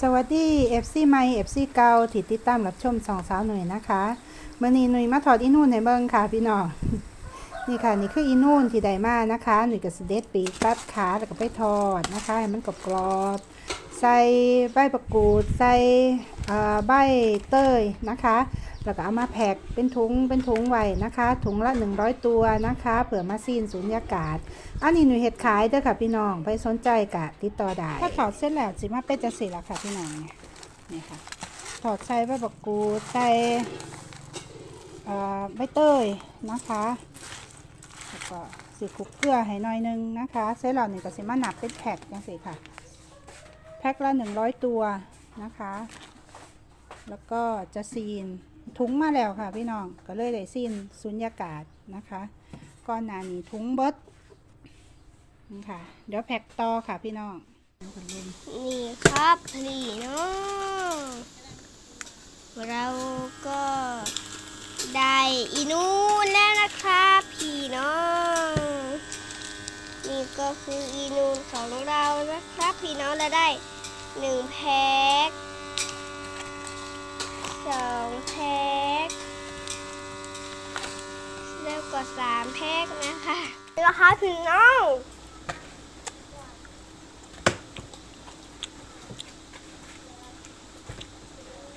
สวัสดี FC ใหม่ FC เกาทิดติดตามรับชมสองสาวหน่อยนะคะเมื่อนี้หนุ่ยมาถอดอินูนให้เบิ้งค่ะพี่น้องนี่ค่ะนี่คืออินูนที่ไดมานะคะหนุ่ยกับสเด็ดปีกตัดขาแล้วก็ไปทอดนะคะให้มันกรอบๆใส่ใบประกูดใส่ ใบเตยนะคะ แล้วก็เอามาแพ็คเป็นถุงเป็นถุงไว้นะคะ ถุงละ 100 ตัวนะคะ เผื่อมาซีนสูญญากาศ อันนี้หนูเห็ดขายเด้อค่ะพี่น้องไปสนใจกะติดต่อได้ ถ้าถอดเส้นแล้วสิมาเป็นจะสีละค่ะพี่น้องนี่ค่ะ ถอดใส่ใบบักกูดใส่ใบเตยนะคะแล้วก็สีคุกเกลือให้หน่อยนึงนะคะเส้นเหล่านี้ก็สิมาหนับเป็นแพ็คจังสิค่ะ แพ็คละ100 ตัวนะคะ แล้วก็จะซีนถุงมาแล้วค่ะพี่น้องก็เลยได้ซีนสุญญากาศนะคะก้อนหนานี้ถุงเบิดนี่ค่ะ เดี๋ยวแพ็กต่อค่ะพี่น้องนี่ครับพี่น้องเราก็ได้อีนูนแล้วนะครับพี่น้องนี่ก็คืออีนูนของเรานะครับ พี่น้องเราได้หนึ่งแพ็ค สองแพ็คแล้วก็สามแพ็คนะคะราคาถึงน้อง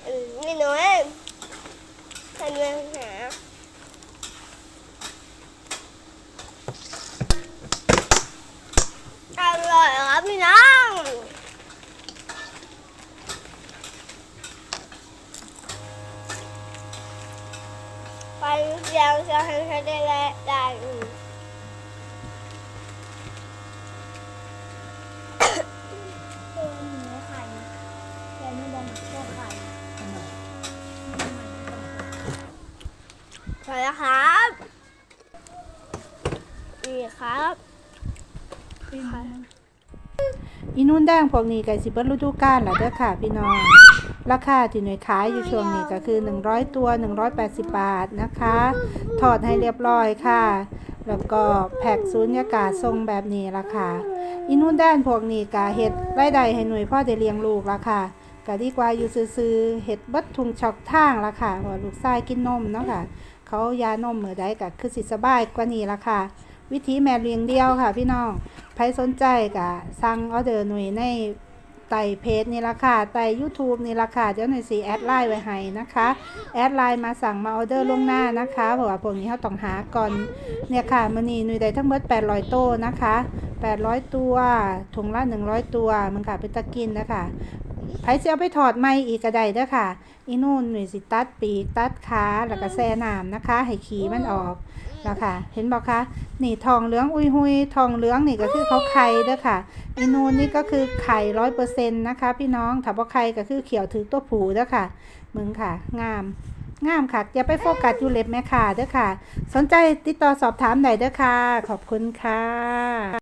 อืมนี่หนูเองทำยังหาอร่อยครับพี่น้องไปเสียงเสียงให้ได้ได้ได้อืมเออหนูไข่แต่ไม่ได้พวกไข่สวัสดีครับ นี่ครับ อีนุ่นแดงพวกนี้ไก่สิบเบิดฤดูกาลล้วเด้อค่ะพี่น้อง ราคาที่หน่วยขายอยู่ช่วงนี้ก็คือ 100 ตัว 180 บาทนะคะ ถอดให้เรียบร้อยค่ะ แล้วก็แพ็กซูญญากาศทรงแบบนี้ละค่ะอีนุ่นแดงพวกนี้ก็เฮ็ดไรายได้ให้หน่วยพ่อได้เลี้ยงลูกละค่ะก็ดีกว่าอยู่ซื่อเฮ็ดบัดทุงชอกทางละค่ะเพราว่าลูกชายกินนมเนาะค่ะ เขายานมเมื้อใดก็คือสิสบายกว่านี้ละค่ะ วิธีแม่เลี้ยงเดียวค่ะพี่น้องใครสนใจก็สั่งออเดอร์หน่วยในไต่เพจนี่ละค่ะไต่ YouTube นี่ละค่ะเดี๋ยวหน่อยสีแอดไลน์ไว้ให้นะคะ แอดไลน์มาสั่งมาออเดอร์ล่วงหน้านะคะเพราะว่าพวกนี้เขาต้องหาก่อนเนี่ยค่ะมันนี่หน่วยได้ทั้งหมด800 โต้นะคะ 800 ตัวถุงละ 100 ตัวมันค่ะเป็นตะกินนะคะไผสิเอาไปถอดไม่อีกก็ไดเด้อค่ะ อีนู่นหน่วยสิตัดปีกตัดขาแล้วก็แซ่น้ำนะคะ ให้ขีมันออก แล้วค่ะ เห็นบอกคะนี่ทองเหลืองอุยหุยทองเหลืองนี่ก็คือเขาไข่เด้อค่ะอีนูนนี่ก็คือไข่ร้อยเปอร์เซ็นต์นะคะ พี่น้องถ้าบ่ไข่ก็คือเขียวถือตัวผูเด้อค่ะมึงค่ะ งามงามค่ะ อย่าไปโฟกัสอยู่เล็บแม่ค่ะเด้อค่ะ สนใจติดต่อสอบถามได้เด้อค่ะ ขอบคุณค่ะ